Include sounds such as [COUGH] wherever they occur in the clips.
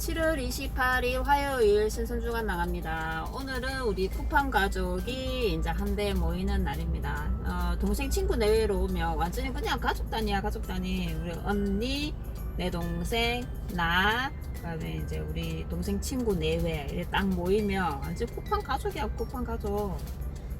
7월 28일 화요일 신선주간 나갑니다. 오늘은 우리 쿠팡 가족이 이제 한데 모이는 날입니다. 어, 동생 친구 내외로 오면 완전히 그냥 가족 단위야 가족 단위. 우리 언니, 내 동생, 나, 그다음에 이제 우리 동생 친구 내외 이렇게 딱 모이면 완전 쿠팡 가족이야 쿠팡 가족.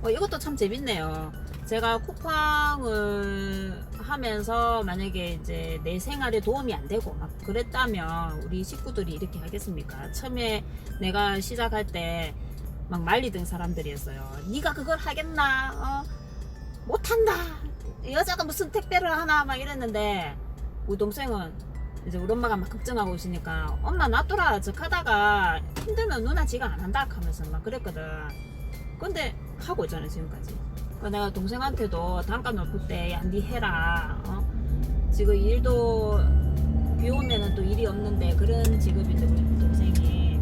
어, 이것도 참 재밌네요. 제가 쿠팡을 하면서 만약에 이제 내 생활에 도움이 안 되고 막 그랬다면 우리 식구들이 이렇게 하겠습니까? 처음에 내가 시작할 때 막 말리던 사람들이었어요. 네가 그걸 하겠나? 어? 못한다. 여자가 무슨 택배를 하나 막 이랬는데 우리 동생은 이제 우리 엄마가 막 걱정하고 있으니까 엄마 놔둬라 저 하다가 힘들면 누나 지가 안 한다 하면서 막 그랬거든. 근데 하고 있잖아 지금까지. 그 내가 동생한테도 단가 높을 때야니 해라. 어? 지금 일도 비 오면은 또 일이 없는데 그런 직업인데 우리 동생이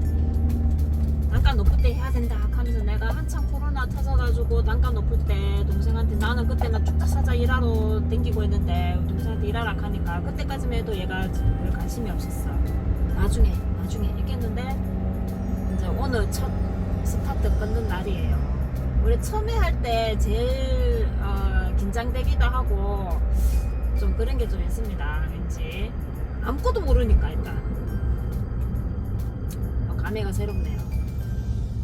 단가 높을 때 해야 된다 하면서 내가 한참 코로나 터져가지고 단가 높을 때 동생한테 나는 그때는 쭉다 사자 일하러 댕기고 우리 동생한테 일하라 하니까 그때까지만 해도 얘가 별 관심이 없었어. 나중에 나중에 이겼는데 이제 오늘 첫 스타트 끊는 날이에요. 우리 처음에 할 때 제일 어, 긴장되기도 하고 좀 그런 게 좀 있습니다. 왠지 아무것도 모르니까 일단 어, 감회가 새롭네요.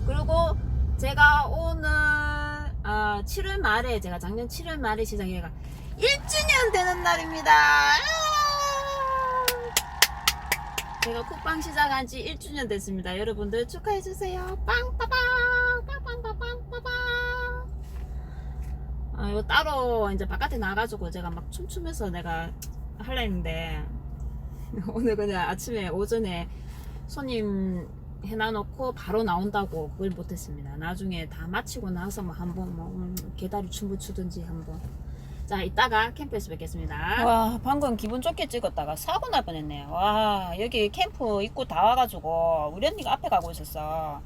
그리고 제가 오늘 어, 7월 말에 제가 작년 7월 말에 시작해가 1주년 되는 날입니다. 아! 제가 쿠팡 시작한 지 1주년 됐습니다. 여러분들 축하해주세요. 빵빠빵! 이거 따로 이제 바깥에 나가가지고 제가 막 춤추면서 내가 할라 했는데, [LAUGHS] 오늘 그냥 아침에 오전에 손님 해놔놓고 바로 나온다고 그걸 못했습니다. 나중에 다 마치고 나서 뭐 한번 뭐 음, 개다리 춤을 추든지 한번. 자, 이따가 캠프에서 뵙겠습니다. 와, 방금 기분 좋게 찍었다가 사고 날 뻔했네요. 와, 여기 캠프 입구 다 와가지고 우리 언니가 앞에 가고 있었어.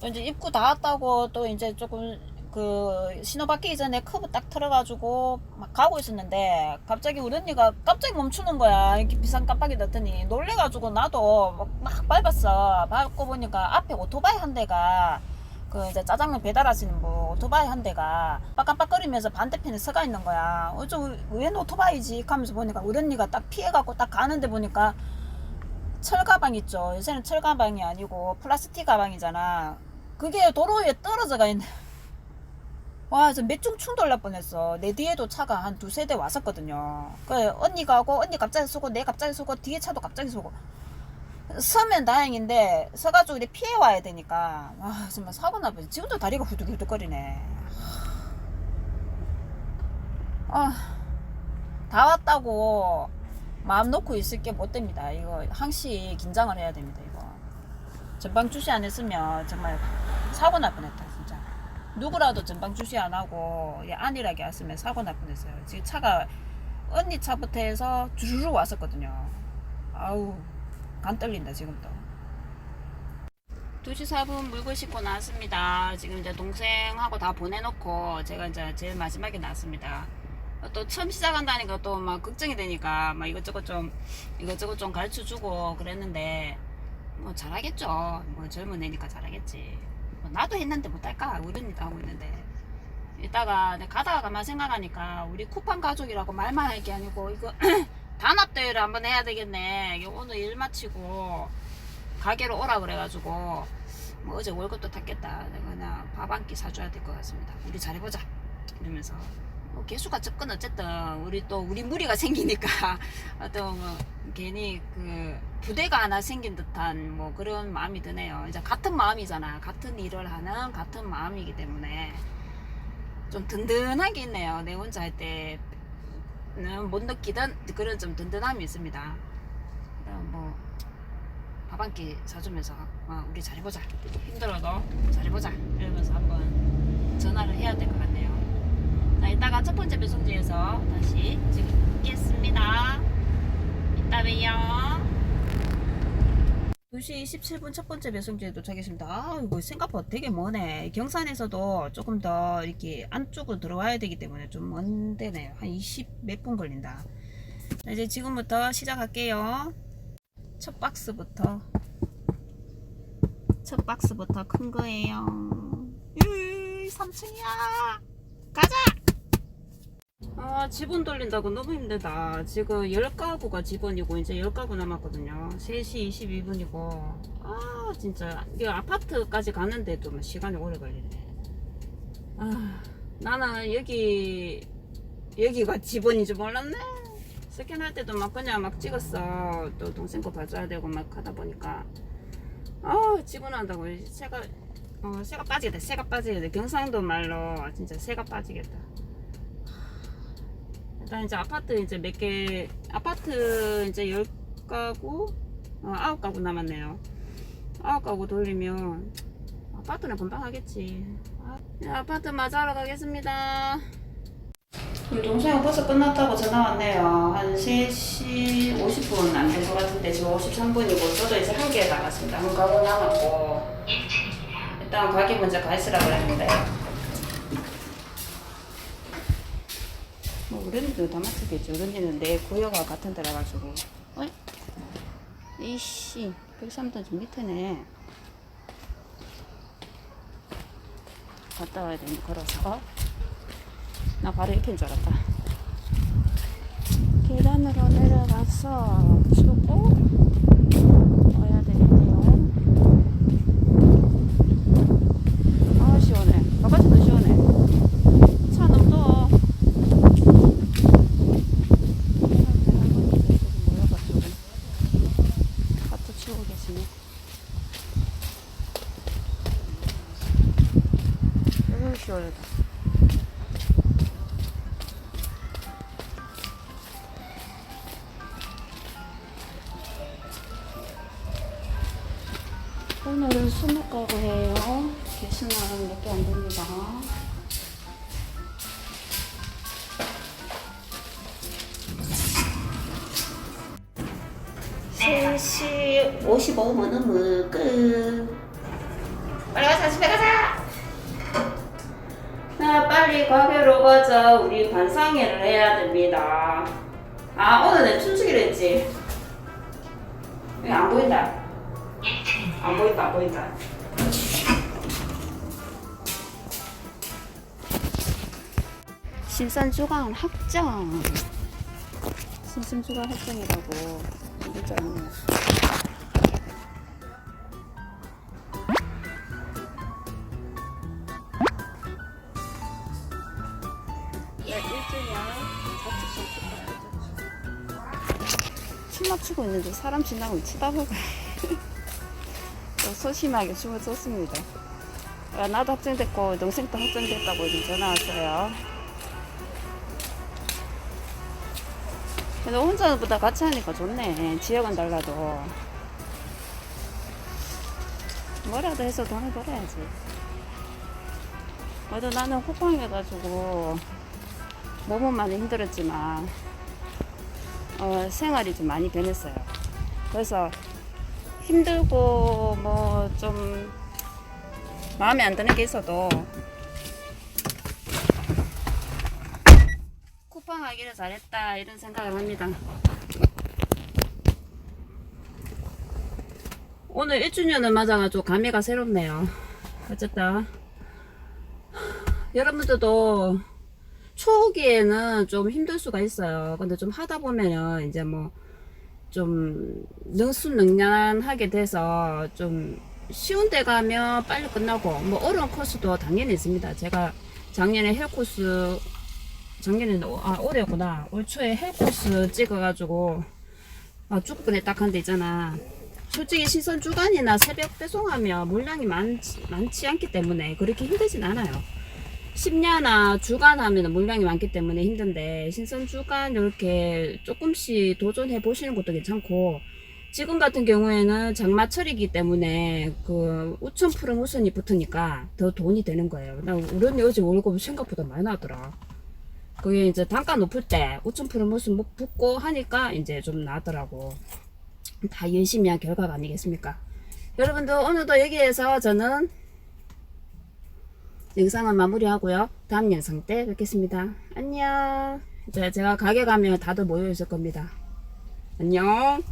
또 이제 입구 다 왔다고 또 이제 조금 그 신호 바뀌기 전에 커브 딱 틀어가지고 막 가고 있었는데 갑자기 우리 언니가 갑자기 멈추는 거야. 이렇게 비상 깜빡이 넣더니 놀래가지고 나도 막, 막 밟았어. 밟고 보니까 앞에 오토바이 한 대가 그 이제 짜장면 배달하시는 분 오토바이 한 대가 빡깜빡거리면서 반대편에 서가 있는 거야. 어저 웬 오토바이지? 하면서 보니까 우리 언니가 딱 피해갖고 딱 가는데 보니까 철 가방 있죠. 요새는 철 가방이 아니고 플라스틱 가방이잖아. 그게 도로에 떨어져가 있네. 와, 저 몇중 충돌 날 뻔했어. 내 뒤에도 차가 한 두세 대 왔었거든요. 그 언니가 하고 언니 갑자기 쏘고 내 갑자기 쏘고 뒤에 차도 갑자기 쏘고. 서면 다행인데 서가지고 이렇게 피해 와야 되니까 와 정말 사고 나버리 지금도 다리가 후들후들거리네 아다 왔다고 마음 놓고 있을 게 못 됩니다 이거 항시 긴장을 해야 됩니다 이거 전방 주시 안 했으면 정말 사고 날 뻔했다 누구라도 전방 주시 안 하고 이 안일하게 왔으면 사고 날 뻔했어요. 지금 차가 언니 차부터 해서 주르르 왔었거든요. 아우 간 떨린다 지금도. 2시 4분 물건 싣고 나왔습니다. 지금 이제 동생하고 다 보내놓고 제가 이제 제일 마지막에 나왔습니다. 또 처음 시작한다니까 또 막 걱정이 되니까 막 이것저것 좀 이것저것 좀 가르쳐 주고 그랬는데 뭐 잘하겠죠. 뭐 젊은 애니까 잘하겠지. 뭐 나도 했는데 못할까 우리 언니도 하고 있는데 이따가 내가 가다가 가만 생각하니까 우리 쿠팡 가족이라고 말만 할 게 아니고 이거 [CLEARS THROAT] 단합대회를 한번 해야 되겠네. 오늘 일 마치고 가게로 오라 그래가지고 뭐 어제 월급도 탔겠다. 그냥 밥 한 끼 사줘야 될 것 같습니다. 우리 잘해보자. 이러면서 뭐 개수가 적건 어쨌든 우리 또 우리 무리가 생기니까 [LAUGHS] 어떤 뭐 괜히 그 부대가 하나 생긴 듯한 뭐 그런 마음이 드네요. 이제 같은 마음이잖아. 같은 일을 하는 같은 마음이기 때문에 좀 든든하게 있네요. 내 혼자 할 때. 는 못 느끼던 그런 좀 든든함이 있습니다. 뭐밥 한 끼 사주면서 어, 우리 잘해보자 힘들어도 잘해보자 이러면서 한번 전화를 해야 될 것 같네요. 자 이따가 첫 번째 배송지에서 다시 지금 뵙겠습니다. 이따 봬요. 2시 27분 첫 번째 배송지에 도착했습니다. 아, 이거 생각보다 되게 머네. 경산에서도 조금 더 이렇게 안쪽으로 들어와야 되기 때문에 좀 먼 데네요. 한 20 몇 분 걸린다. 자, 이제 지금부터 시작할게요. 첫 박스부터 첫 박스부터 큰 거예요. 으, 3층이야. 가자. 아, 지분 돌린다고 너무 힘들다. 지금 10가구가 지분이고 이제 10가구 남았거든요. 3시 22분이고. 아, 진짜 이 아파트까지 가는데도 막 시간이 오래 걸리네. 아, 나는 여기 여기가 지분인 줄 몰랐네. 스캔할 때도 막 그냥 막 찍었어. 또 동생 거 봐줘야 되고 막 하다 보니까 아 지분한다고 새가 어 새가 빠지겠다. 새가 빠지겠다. 경상도 말로 진짜 새가 빠지겠다. 일단 이제 아파트 이제 몇 개 아파트 이제 열 가구 어 아홉 가구 남았네요. 아홉 가구 돌리면 아파트는 금방 하겠지. 아, 네, 아파트 맞아러 가겠습니다. 우리 동생은 벌써 끝났다고 전화 왔네요. 한 3시 50분 안 된 것 같은데 지금 53분이고 저도 이제 한개 나갔습니다. 한 가구 남았고 일단 가게 먼저 가 있으라고 했는데 뭐 어른이도 다 맞추겠지. 어른이는 내 구역과 같은 데라 가지고 어이? 이씨 103도 좀 밑에네. 갔다 와야 되니 걸어서 어? 나 바로 옆인 줄 알았다. 계단으로 내려가서 주고 오늘은 스무 가구예요. 개수는 몇개안 됩니다. 세시 55분 넘으 끝. 빨리 가자, 집에 가자! 자, 빨리 가게로 가자. 우리 반상회를 해야 됩니다. 아, 오늘 내 춤추기로 했지? 여기 안 보인다. 안 보인다, 안 보인다. 신선주간 확정. 신선주간 확정이라고 문자는 네, 1주년 자축 춤 맞추고 있는데 사람 지나가면 쳐다보고 [LAUGHS] 또 소심하게 춤을 췄습니다. 아, 나도 확정됐고 동생도 확정됐다고 전화 왔어요. 근데 혼자보다 같이 하니까 좋네. 지역은 달라도. 뭐라도 해서 돈을 벌어야지. 그래도 나는 호빵해가지고 몸은 많이 힘들었지만 어, 생활이 좀 많이 변했어요. 그래서 힘들고 뭐 좀 마음에 안 드는 게 있어도 쿠팡하기를 잘했다 이런 생각을 합니다. 오늘 1주년을 맞아가지고 감회가 새롭네요. 어쨌든 여러분들도 초기에는 좀 힘들 수가 있어요. 근데 좀 하다 보면은 이제 뭐 좀 능수능란하게 돼서 좀 쉬운 데 가면 빨리 끝나고 뭐 어려운 코스도 당연히 있습니다. 제가 작년에 헬 코스 작년에 아 올해구나 올 초에 헬 코스 찍어가지고 아 죽분에 딱 한 데 있잖아. 솔직히 시선 주간이나 새벽 배송하면 물량이 많지, 많지 않기 때문에 그렇게 힘들진 않아요. 심야나 주간 하면 물량이 많기 때문에 힘든데 신선 주간 이렇게 조금씩 도전해 보시는 것도 괜찮고 지금 같은 경우에는 장마철이기 때문에 그 우천 푸른 우선이 붙으니까 더 돈이 되는 거예요. 나 우리 언니 어제 월급 생각보다 많이 나더라. 그게 이제 단가 높을 때 우천 우선 못 붙고 하니까 이제 좀 나더라고. 다 열심히 한 결과가 아니겠습니까? 여러분들 오늘도 여기에서 저는 영상은 마무리하고요. 다음 영상 때 뵙겠습니다. 안녕. 이제 제가 가게 가면 다들 모여 있을 겁니다. 안녕.